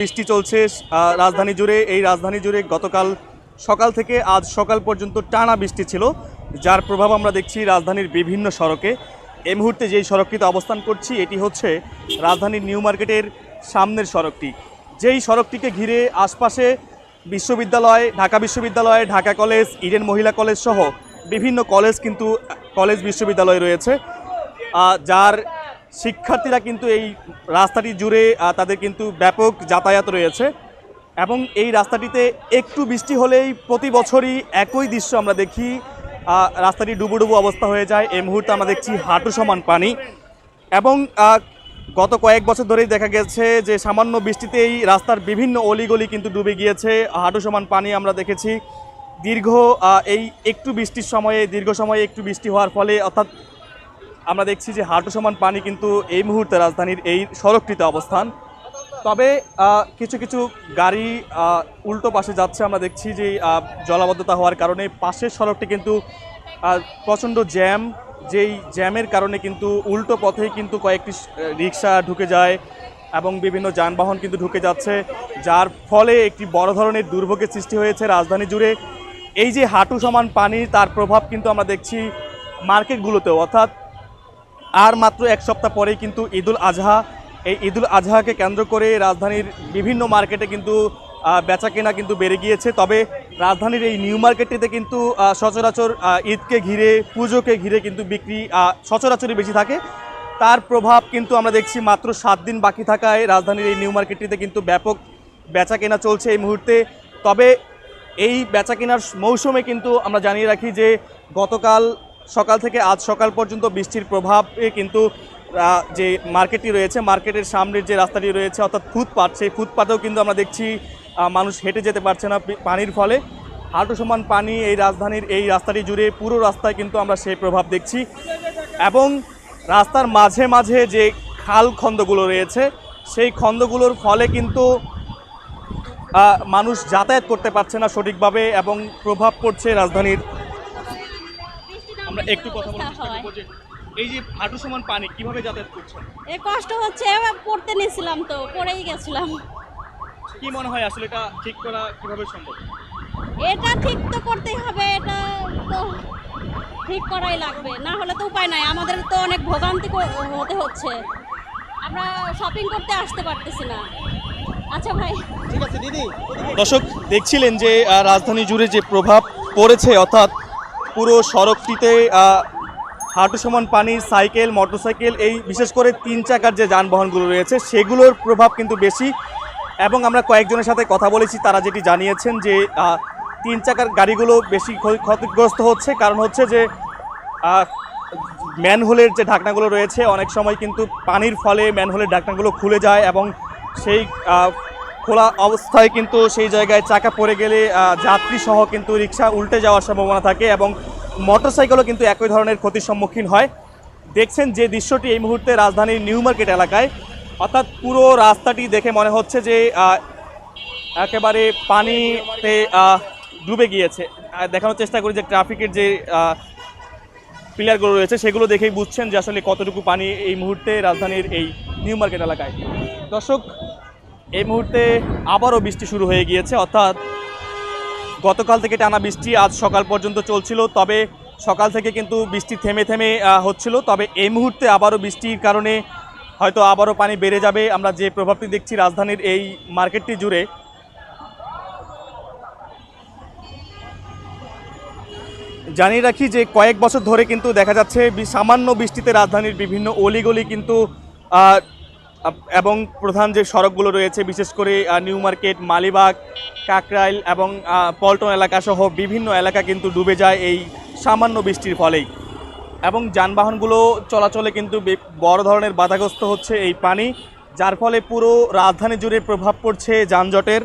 বৃষ্টি চলছে রাজধানী জুড়ে। এই রাজধানী জুড়ে গতকাল সকাল থেকে আজ সকাল পর্যন্ত টানা বৃষ্টি ছিল, যার প্রভাব আমরা দেখছি রাজধানীর বিভিন্ন সড়কে। এই মুহূর্তে যেই সড়কটিতে অবস্থান করছি, এটি হচ্ছে রাজধানীর নিউ মার্কেটের সামনের সড়কটি। যেই সড়কটিকে ঘিরে আশপাশে বিশ্ববিদ্যালয়, ঢাকা বিশ্ববিদ্যালয়, Dhaka college, Eden Mohila college সহ বিভিন্ন কলেজ কিন্তু, কলেজ বিশ্ববিদ্যালয় রয়েছে যার শিক্ষার্থীরা কিন্তু এই রাস্তাটি জুড়ে তাদের কিন্তু ব্যাপক যাতায়াত রয়েছে। এবং এই রাস্তাটিতে একটু বৃষ্টি হলেই প্রতি বছরই একই দৃশ্য আমরা দেখি। রাস্তাটি ডুবুডুবু অবস্থা হয়ে যায়। এই মুহূর্তে আমরা দেখছি হাঁটু সমান পানি। এবং গত কয়েক বছর ধরেই দেখা গেছে যে সামান্য বৃষ্টিতেই রাস্তার বিভিন্ন অলিগলি কিন্তু ডুবে গিয়েছে। হাঁটু সমান পানি আমরা দেখেছি। দীর্ঘ এই একটু বৃষ্টির সময়ে, দীর্ঘ সময়ে একটু বৃষ্টি হওয়ার ফলে অর্থাৎ আমরা দেখছি যে হাঁটু সমান পানি কিন্তু এই মুহূর্তে রাজধানীর এই সড়কটিতে অবস্থান। তবে কিছু কিছু গাড়ি উল্টো পাশে যাচ্ছে। আমরা দেখছি যে জলাবদ্ধতা হওয়ার কারণে পাশের সড়কটি কিন্তু প্রচণ্ড জ্যাম। যেই জ্যামের কারণে কিন্তু উল্টো পথে কিন্তু কয়েকটি রিক্সা ঢুকে যায় এবং বিভিন্ন যানবাহন কিন্তু ঢুকে যাচ্ছে, যার ফলে একটি বড় ধরনের দুর্ভোগের সৃষ্টি হয়েছে রাজধানী জুড়ে। এই যে হাঁটু সমান পানি, তার প্রভাব কিন্তু আমরা দেখছি মার্কেটগুলোতেও। অর্থাৎ আর মাত্র এক সপ্তাহ পরেই কিন্তু ঈদুল আজহা, এই ঈদুল আজহাকে কেন্দ্র করে রাজধানীর বিভিন্ন মার্কেটে কিন্তু বেচা কেনা কিন্তু বেড়ে গিয়েছে। তবে রাজধানীর এই নিউ মার্কেটটিতে কিন্তু সচরাচর ঈদকে ঘিরে, পুজোকে ঘিরে কিন্তু বিক্রি সচরাচরই বেশি থাকে। তার প্রভাব কিন্তু আমরা দেখছি মাত্র সাত দিন বাকি থাকায় রাজধানীর এই নিউ মার্কেটটিতে কিন্তু ব্যাপক বেচা কেনা চলছে এই মুহূর্তে। তবে এই বেচা কেনার মৌসুমে কিন্তু আমরা জানিয়ে রাখি যে গতকাল সকাল থেকে আজ সকাল পর্যন্ত বৃষ্টির প্রভাবে কিন্তু যে মার্কেটটি রয়েছে, মার্কেটের সামনের যে রাস্তাটি রয়েছে, অর্থাৎ ফুটপাথ সেই ফুটপাথেও কিন্তু আমরা দেখছি মানুষ হেঁটে যেতে পারছে না পানির ফলে। হাঁটু সমান পানি এই রাজধানীর এই রাস্তাটি জুড়ে পুরো রাস্তায় কিন্তু আমরা সেই প্রভাব দেখছি। এবং রাস্তার মাঝে মাঝে যে খাল খন্দগুলো রয়েছে, সেই খন্দগুলোর ফলে কিন্তু মানুষ যাতায়াত করতে পারছে না সঠিকভাবে এবং প্রভাব পড়ছে রাজধানীর আমরা একটু কথা বলার চেষ্টা করব যে এই যে হাঁটু সমান পানি কীভাবে যাতায়াত করছেন? এ কষ্ট হচ্ছে পড়তে নিয়েছিলাম তো পড়েই গেছিলাম। কি মনে হয় আসলে এটা ঠিক করা কীভাবে সম্ভব? এটা ঠিক তো করতেই হবে এটা তো ঠিক করাই লাগবে। না হলে তো উপায় নাই আমাদের তো অনেক ভোগান্তি কর- হতে হচ্ছে। আমরা শপিং করতে আসতে পারতেছি না। আচ্ছা ভাই। ঠিক আছে দিদি। দর্শক দেখছিলেন যে রাজধানী জুড়ে যে প্রভাব পড়েছে অর্থাৎ পুরো সড়কটিতে হাঁটু সমান পানি, সাইকেল, মোটরসাইকেল, এই বিশেষ করে তিন চাকার যে যানবাহনগুলো রয়েছে, সেগুলোর প্রভাব কিন্তু বেশি। এবং আমরা কয়েকজনের সাথে কথা বলেছি, তারা যেটি জানিয়েছেন যে তিন চাকার গাড়িগুলো বেশি ক্ষতি- ক্ষতিগ্রস্ত হচ্ছে। কারণ হচ্ছে যে ম্যানহোলের যে ঢাকনাগুলো রয়েছে, অনেক সময় কিন্তু পানির ফলে ম্যানহোলের ঢাকনাগুলো খুলে যায় এবং সেই খোলা অবস্থায় কিন্তু সেই জায়গায় চাকা পড়ে গেলে যাত্রী সহ কিন্তু রিক্সা উল্টে যাওয়ার সম্ভাবনা থাকে এবং মোটরসাইকেলও কিন্তু একই ধরনের ক্ষতির সম্মুখীন হয়। দেখছেন যে দৃশ্যটি এই মুহূর্তে রাজধানীর নিউ মার্কেট এলাকায়। অর্থাৎ পুরো রাস্তাটি দেখে মনে হচ্ছে যে একেবারে পানিতে ডুবে গিয়েছে। দেখানোর চেষ্টা করি যে ট্রাফিকের যে পিলারগুলো রয়েছে, সেগুলো দেখেই বুঝছেন যে আসলে কতটুকু পানি এই মুহূর্তে রাজধানীর এই নিউ মার্কেট এলাকায়। দর্শক এই মুহূর্তে আবারও বৃষ্টি শুরু হয়ে গিয়েছে, অর্থাৎ গতকাল থেকে টানা বৃষ্টি আজ সকাল পর্যন্ত চলছিল, তবে সকাল থেকে কিন্তু বৃষ্টি থেমে থেমে হচ্ছিল। তবে এই মুহূর্তে আবারও বৃষ্টির কারণে হয়তো আবারও পানি বেড়ে যাবে। আমরা যে প্রভাবটি দেখছি রাজধানীর এই মার্কেটটি জুড়ে, জানিয়ে রাখি যে কয়েক বছর ধরে কিন্তু দেখা যাচ্ছে সামান্য বৃষ্টিতে রাজধানীর বিভিন্ন অলিগলি কিন্তু এবং প্রধান যে সড়কগুলো রয়েছে, বিশেষ করে নিউ মার্কেট, মালিবাগ, কাকরাইল এবং পল্টন এলাকা সহ বিভিন্ন এলাকা কিন্তু ডুবে যায় এই সামান্য বৃষ্টির ফলেই। এবং যানবাহনগুলো চলাচলে কিন্তু বড় ধরনের বাধাগ্রস্ত হচ্ছে এই পানি, যার ফলে পুরো রাজধানী জুড়ে প্রভাব পড়ছে যানজটের।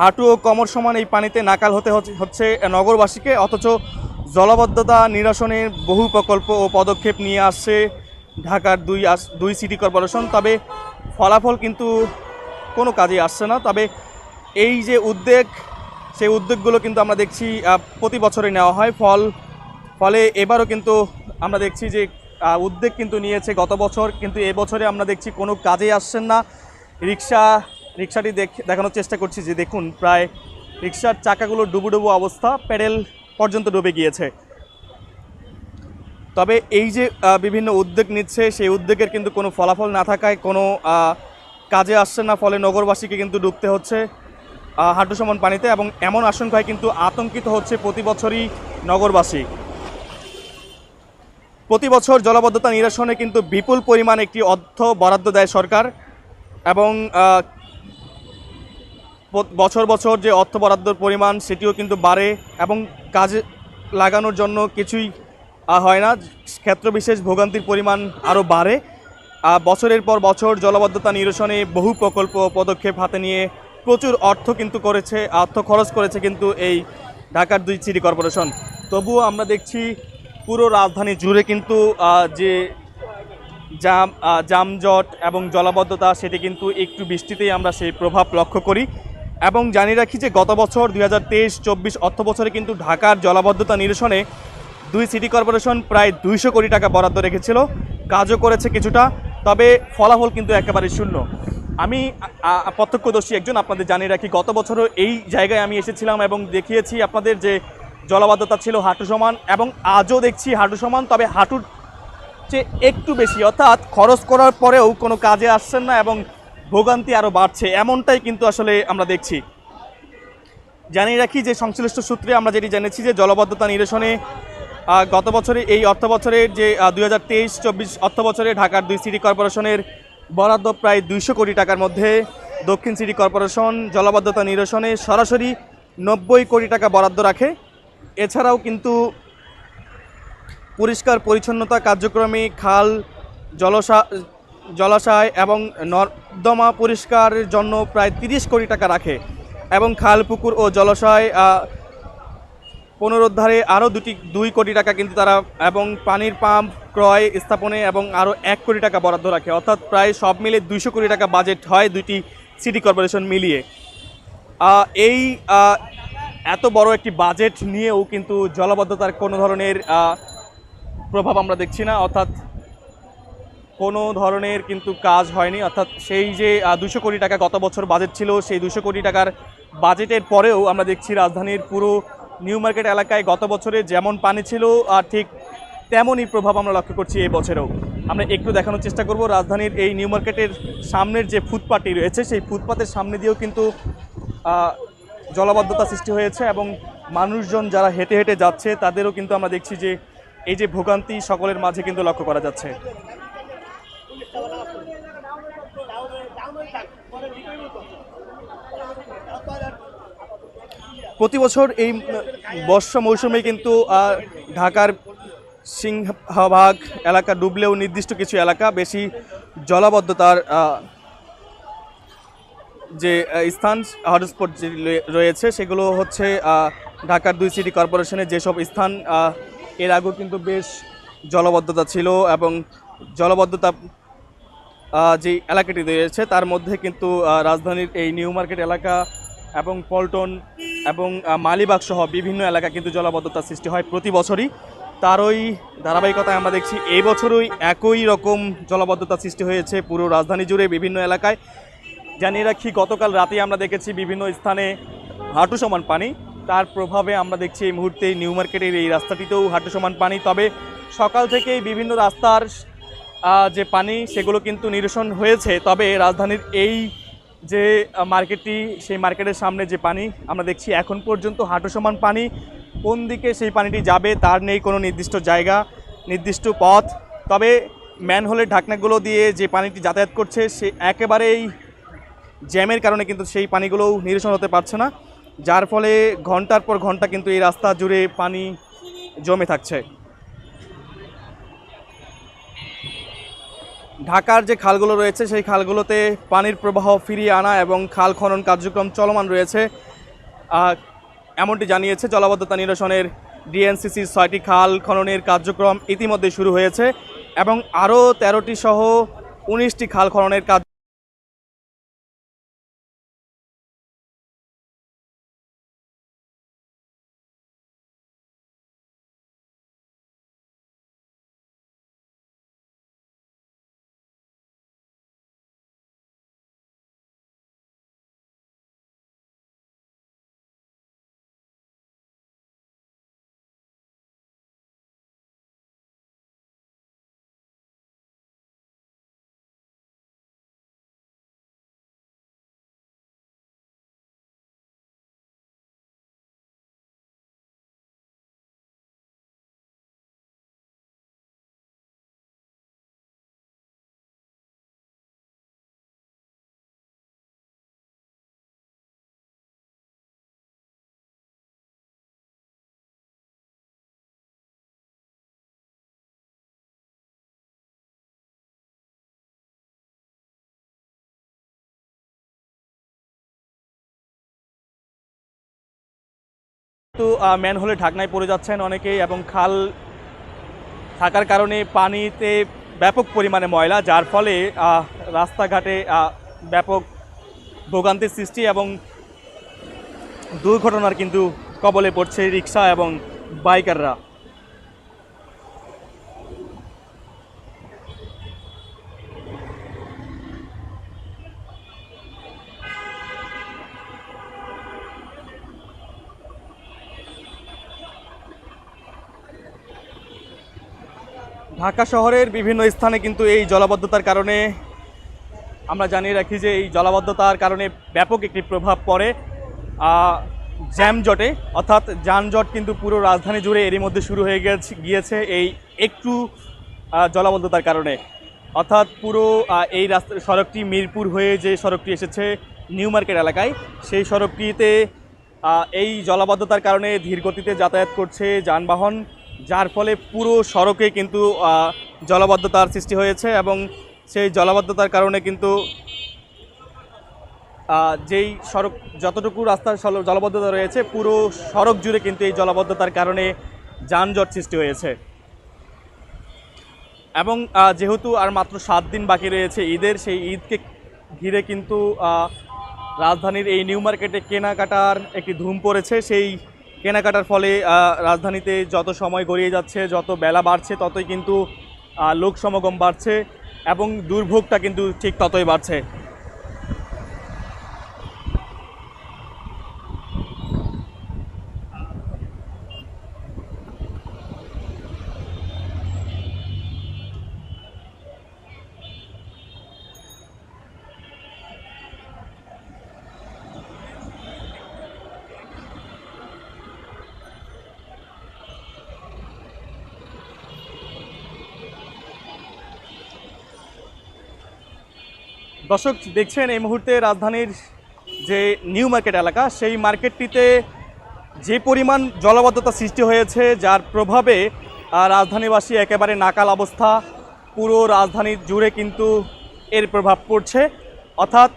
হাঁটু ও কমর সমান এই পানিতে নাকাল হতে হচ্ছে নগরবাসীকে, অথচ জলবদ্ধতা নিরসনের বহু প্রকল্প ও পদক্ষেপ নিয়ে আসছে ঢাকার দুই আস- দুই সিটি কর্পোরেশন তবে ফলাফল কিন্তু কোনো কাজে আসছে না। তবে এই যে উদ্যোগ সেই উদ্যোগগুলো কিন্তু আমরা দেখছি প্রতি বছরে নেওয়া হয়। ফল, ফলে এবারও কিন্তু আমরা দেখছি যে উদ্যোগ কিন্তু নিয়েছে গত বছর, কিন্তু এবছরে আমরা দেখছি কোনো কাজে আসছেন না। রিক্সা, রিক্সাটি দেখ দেখানোর চেষ্টা করছি যে দেখুন, প্রায় রিক্সার চাকাগুলো ডুবু ডুবু অবস্থা, প্যাডেল পর্যন্ত ডুবে গিয়েছে। তবে এই যে বিভিন্ন উদ্যোগ নিচ্ছে, সেই উদ্যোগের কিন্তু কোনো ফলাফল না থাকায় কোনো কাজে আসছে না, ফলে নগরবাসীকে কিন্তু ডুবতে হচ্ছে হাঁটু সমান পানিতে এবং এমন আশঙ্কায় কিন্তু আতঙ্কিত হচ্ছে প্রতি বছরই নগরবাসী। প্রতি বছর জলবদ্ধতা নিরসনে কিন্তু বিপুল পরিমাণ একটি অর্থ বরাদ্দ দেয় সরকার এবং বছর বছর যে অর্থ বরাদ্দর পরিমাণ সেটিও কিন্তু বাড়ে এবং কাজে লাগানোর জন্য কিছুই হয় না ক্ষেত্র বিশেষ ভোগান্তির পরিমাণ আরও বাড়ে। বছরের পর বছর জলবদ্ধতা নিরসনে বহু প্রকল্প পদক্ষেপ হাতে নিয়ে প্রচুর অর্থ কিন্তু করেছে, অর্থ খরচ করেছে কিন্তু এই ঢাকার দুই সিটি কর্পোরেশন। তবুও আমরা দেখছি পুরো রাজধানী জুড়ে কিন্তু যে জাম যানজট এবং জলাবদ্ধতা সেটি কিন্তু একটু বৃষ্টিতেই আমরা সেই প্রভাব লক্ষ্য করি। এবং জানিয়ে রাখি যে গত বছর দুই হাজার তেইশ চব্বিশ অর্থ বছরে কিন্তু ঢাকার জলাবদ্ধতা নিরসনে দুই সিটি কর্পোরেশন প্রায় দুইশো কোটি টাকা বরাদ্দ রেখেছিল। কাজও করেছে কিছুটা, তবে ফলাফল কিন্তু একেবারে শূন্য। আমি প্রত্যক্ষদর্শী একজন, আপনাদের জানিয়ে রাখি, গত বছরও এই জায়গায় আমি এসেছিলাম এবং দেখিয়েছি আপনাদের যে জলাবদ্ধতা ছিল হাঁটু সমান এবং আজও দেখছি হাঁটু সমান, তবে হাঁটুর চেয়ে একটু বেশি। অর্থাৎ খরচ করার পরেও কোনো কাজে আসছেন না এবং ভোগান্তি আরও বাড়ছে, এমনটাই কিন্তু আসলে আমরা দেখছি। জানিয়ে রাখি যে সংশ্লিষ্ট সূত্রে আমরা যেটি জেনেছি যে জলবদ্ধতা নিরসনে গত বছরে এই অর্থ বছরের যে দুই হাজার তেইশ, চব্বিশ অর্থ বছরে ঢাকার দুই সিটি কর্পোরেশনের বরাদ্দ প্রায় দুইশো কোটি টাকার মধ্যে দক্ষিণ সিটি কর্পোরেশন জলবদ্ধতা নিরসনে সরাসরি নব্বই কোটি টাকা বরাদ্দ রাখে। এছাড়াও কিন্তু পরিষ্কার পরিচ্ছন্নতা কার্যক্রমে খাল, জলসা, জলাশয় এবং নর্দমা পরিষ্কারের জন্য প্রায় তিরিশ কোটি টাকা রাখে এবং খাল, পুকুর ও জলাশয় পুনরুদ্ধারে আরও দুটি, দুই কোটি টাকা কিন্তু তারা এবং পানির পাম্প ক্রয় স্থাপনে এবং আরও এক কোটি টাকা বরাদ্দ রাখে। অর্থাৎ প্রায় সব মিলে দুইশো কোটি টাকা বাজেট হয় দুইটি সিটি কর্পোরেশন মিলিয়ে। এই এত বড় একটি বাজেট নিয়েও কিন্তু জলবদ্ধতার কোনো ধরনের প্রভাব আমরা দেখছি না। অর্থাৎ কোনো ধরনের কিন্তু কাজ হয়নি। অর্থাৎ সেই যে দুশো কোটি টাকা গত বছর বাজেট ছিল, সেই দুশো কোটি টাকার বাজেটের পরেও আমরা দেখছি রাজধানীর পুরো নিউ মার্কেট এলাকায় গত বছরে যেমন পানি ছিল, আর ঠিক তেমনই প্রভাব আমরা লক্ষ্য করছি এই বছরেও। আমরা একটু দেখানোর চেষ্টা করব, রাজধানীর এই নিউ মার্কেটের সামনের যে ফুটপাথটি রয়েছে, সেই ফুটপাতের সামনে দিয়েও কিন্তু জলাবদ্ধতা সৃষ্টি হয়েছে এবং মানুষজন যারা হেঁটে হেঁটে যাচ্ছে, তাদেরও কিন্তু আমরা দেখছি যে, এই যে ভোগান্তি সকলের মাঝে কিন্তু লক্ষ্য করা যাচ্ছে। প্রতি বছর এই বর্ষা মৌসুমে কিন্তু ঢাকার সিংহভাগ এলাকা ডুবলেও নির্দিষ্ট কিছু এলাকা বেশি জলাবদ্ধতার যে স্থান, হটস্পট রয়েছে, সেগুলো হচ্ছে ঢাকার দুই সিটি কর্পোরেশনের যেসব স্থান এর আগেও কিন্তু বেশ জলবদ্ধতা ছিল এবং জলবদ্ধতা যে এলাকাটি রয়েছে, তার মধ্যে কিন্তু রাজধানীর এই নিউ মার্কেট এলাকা এবং পল্টন এবং মালিবাগ সহ বিভিন্ন এলাকা কিন্তু জলাবদ্ধতার সৃষ্টি হয় প্রতি বছরই। তারই ধারাবাহিকতায় আমরা দেখছি, এই বছরই একই রকম জলাবদ্ধতা সৃষ্টি হয়েছে পুরো রাজধানী জুড়ে বিভিন্ন এলাকায়। জানিয়ে রাখি, গতকাল রাতে আমরা দেখেছি বিভিন্ন স্থানে হাঁটু সমান পানি। তার প্রভাবে আমরা দেখছি এই মুহূর্তে নিউ মার্কেটের এই রাস্তাটিতেও হাঁটু সমান পানি। তবে সকাল থেকেই বিভিন্ন রাস্তার যে পানি, সেগুলো কিন্তু নিরসন হয়েছে। তবে রাজধানীর এই যে মার্কেটটি, সেই মার্কেটের সামনে যে পানি, আমরা দেখছি এখন পর্যন্ত হাঁটু সমান পানি। কোন দিকে সেই পানিটি যাবে তার নেই কোনো নির্দিষ্ট জায়গা, নির্দিষ্ট পথ। তবে ম্যানহোলের ঢাকনাগুলো দিয়ে যে পানিটি যাতায়াত করছে, সে একেবারেই জ্যামের কারণে কিন্তু সেই পানিগুলোও নিরসন হতে পারছে না। যার ফলে ঘণ্টার পর ঘণ্টা কিন্তু এই রাস্তা জুড়ে পানি জমে থাকছে। ঢাকার যে খালগুলো রয়েছে, সেই খালগুলোতে পানির প্রবাহ ফিরিয়ে আনা এবং খাল খনন কার্যক্রম চলমান রয়েছে। এমনটি জানিয়েছে জলাবদ্ধতা নিরসনের ডিএনসিসি ছয়টি খাল খননের কার্যক্রম ইতিমধ্যে শুরু হয়েছে এবং আরও তেরোটি সহ উনিশটি খাল খননের কাজ কিন্তু ম্যানহোলে ঢাকনায় পড়ে যাচ্ছেন অনেকে এবং খাল থাকার কারণে পানিতে ব্যাপক পরিমাণে ময়লা, যার ফলে রাস্তাঘাটে ব্যাপক ভোগান্তির সৃষ্টি এবং দুর্ঘটনার কিন্তু কবলে পড়ছে রিক্সা এবং বাইকাররা। ঢাকা শহরের বিভিন্ন স্থানে কিন্তু এই জলাবদ্ধতার কারণে আমরা জানিয়ে রাখি যে এই জলাবদ্ধতার কারণে ব্যাপক একটি প্রভাব পড়ে জ্যামজটে অর্থাৎ যানজট কিন্তু পুরো রাজধানী জুড়ে এরই মধ্যে শুরু হয়ে গেছে, গিয়েছে এই একটু জলাবদ্ধতার কারণে। অর্থাৎ পুরো এই রাস্তা, সড়কটি মিরপুর হয়ে যে সড়কটি এসেছে নিউ মার্কেট এলাকায়, সেই সড়কটিতে এই জলাবদ্ধতার কারণে ধীর গতিতে যাতায়াত করছে যানবাহন। যার ফলে পুরো সড়কে কিন্তু জলাবদ্ধতার সৃষ্টি হয়েছে এবং সেই জলাবদ্ধতার কারণে কিন্তু যেই সড়ক, যতটুকু রাস্তার জলাবদ্ধতা রয়েছে, পুরো সড়ক জুড়ে কিন্তু এই জলাবদ্ধতার কারণে যানজট সৃষ্টি হয়েছে। এবং যেহেতু আর মাত্র সাত দিন বাকি রয়েছে ঈদের, সেই ঈদকে ঘিরে কিন্তু রাজধানীর এই নিউ মার্কেটে কেনাকাটার একটি ধুম পড়েছে। সেই কেনাকাটার ফলে রাজধানীতে যত সময় গড়িয়ে যাচ্ছে, যত বেলা বাড়ছে, ততই কিন্তু লোক সমাগম বাড়ছে এবং দুর্ভোগটা কিন্তু ঠিক ততই বাড়ছে। দর্শক, দেখছেন এই মুহূর্তে রাজধানীর যে নিউ মার্কেট এলাকা, সেই মার্কেটটিতে যে পরিমাণ জলবদ্ধতা সৃষ্টি হয়েছে, যার প্রভাবে রাজধানীবাসী একেবারে নাকাল অবস্থা। পুরো রাজধানী জুড়ে কিন্তু এর প্রভাব পড়ছে। অর্থাৎ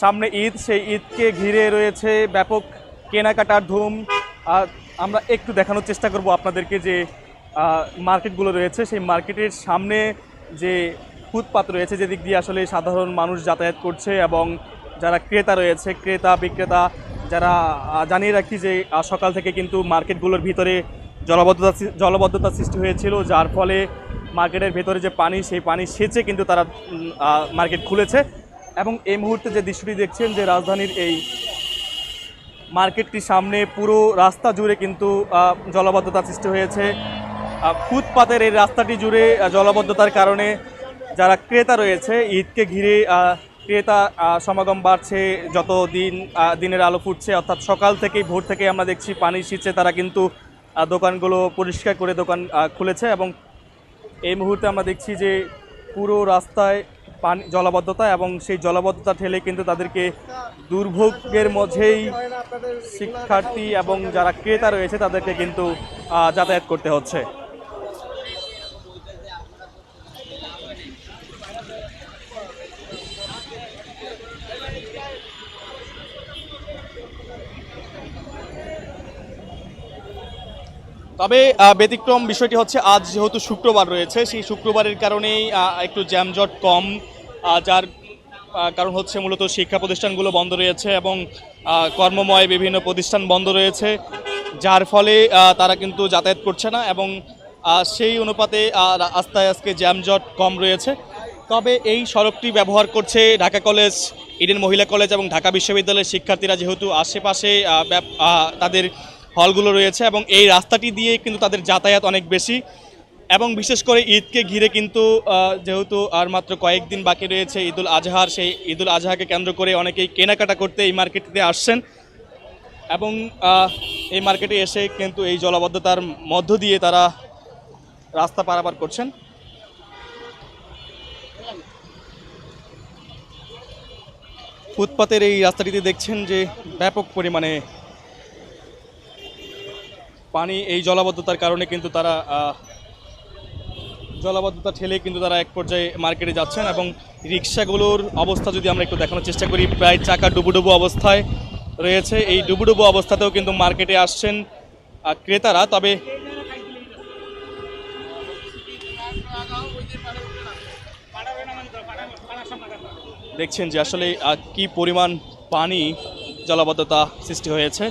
সামনে ঈদ, সেই ঈদকে ঘিরে রয়েছে ব্যাপক কেনাকাটার ধুম। আমরা একটু দেখানোর চেষ্টা করব আপনাদেরকে যে মার্কেটগুলো রয়েছে। সেই মার্কেটের সামনে যে ফুটপাত রয়েছে যেদিক দিয়ে আসলে সাধারণ মানুষ যাতায়াত করছে এবং যারা ক্রেতা রয়েছে, ক্রেতা, বিক্রেতা, যারা জানিয়ে রাখি যে সকাল থেকে কিন্তু মার্কেটগুলোর ভিতরে জলবদ্ধতা জলবদ্ধতা সৃষ্টি হয়েছিল, যার ফলে মার্কেটের ভেতরে যে পানি, সেই পানি সেচে কিন্তু তারা মার্কেট খুলেছে। এবং এই মুহূর্তে যে দৃশ্যটি দেখছেন যে রাজধানীর এই মার্কেটটির সামনে পুরো রাস্তা জুড়ে কিন্তু জলবদ্ধতা সৃষ্টি হয়েছে। ফুটপাতের এই রাস্তাটি জুড়ে জলবদ্ধতার কারণে যারা ক্রেতা রয়েছে, ঈদকে ঘিরে ক্রেতা সমাগম বাড়ছে, যত দিন দিনের আলো ফুটছে, অর্থাৎ সকাল থেকেই, ভোর থেকে আমরা দেখছি পানি সিঁচে তারা কিন্তু দোকানগুলো পরিষ্কার করে দোকান খুলেছে এবং এই মুহূর্তে আমরা দেখছি যে, পুরো রাস্তায় পানি, জলাবদ্ধতা এবং সেই জলাবদ্ধতা ঠেলে কিন্তু তাদেরকে দুর্ভোগের মধ্যেই শিক্ষার্থী এবং যারা ক্রেতা রয়েছে, তাদেরকে কিন্তু যাতায়াত করতে হচ্ছে। তবে ব্যতিক্রম বিষয়টি হচ্ছে আজ যেহেতু শুক্রবার রয়েছে, সেই শুক্রবারের কারণেই একটু জ্যামজট কম যার কারণ হচ্ছে মূলত শিক্ষা প্রতিষ্ঠানগুলো বন্ধ রয়েছে এবং কর্মময় বিভিন্ন প্রতিষ্ঠান বন্ধ রয়েছে, যার ফলে তারা কিন্তু যাতায়াত করছে না এবং সেই অনুপাতে আস্তে আজকে জ্যামজট কম রয়েছে। তবে এই সড়কটি ব্যবহার করছে Dhaka college, Eden Mohila college এবং ঢাকা বিশ্ববিদ্যালয়ের শিক্ষার্থীরা যেহেতু আশেপাশে তাদের হলগুলো রয়েছে এবং এই রাস্তাটি দিয়ে কিন্তু তাদের যাতায়াত অনেক বেশি। এবং বিশেষ করে ঈদকে ঘিরে কিন্তু যেহেতু আর মাত্র কয়েকদিন বাকি রয়েছে ঈদুল আজহার, সেই ঈদুল আজহাকে কেন্দ্র করে অনেকেই কেনাকাটা করতে এই মার্কেটটিতে আসছেন। এবং এই মার্কেটে এসে কিন্তু এই জলাবদ্ধতার মধ্য দিয়ে তারা রাস্তা পারাপার করছেন। ফুটপাতের এই রাস্তাটিতে দেখছেন যে ব্যাপক পরিমাণে পানি এই জলাবদ্ধতার কারণে কিন্তু তারা জলাবদ্ধতা ঠেলে কিন্তু তারা এক পর্যায়ে মার্কেটে যাচ্ছেন এবং রিক্সাগুলোর অবস্থা যদি আমরা একটু দেখানোর চেষ্টা করি, প্রায় চাকা ডুবুডুবু অবস্থায় রয়েছে। এই ডুবুডুবু অবস্থাতেও কিন্তু মার্কেটে আসছেন ক্রেতারা। তবে দেখছেন যে আসলে কি পরিমাণ পানি জলাবদ্ধতা সৃষ্টি হয়েছে।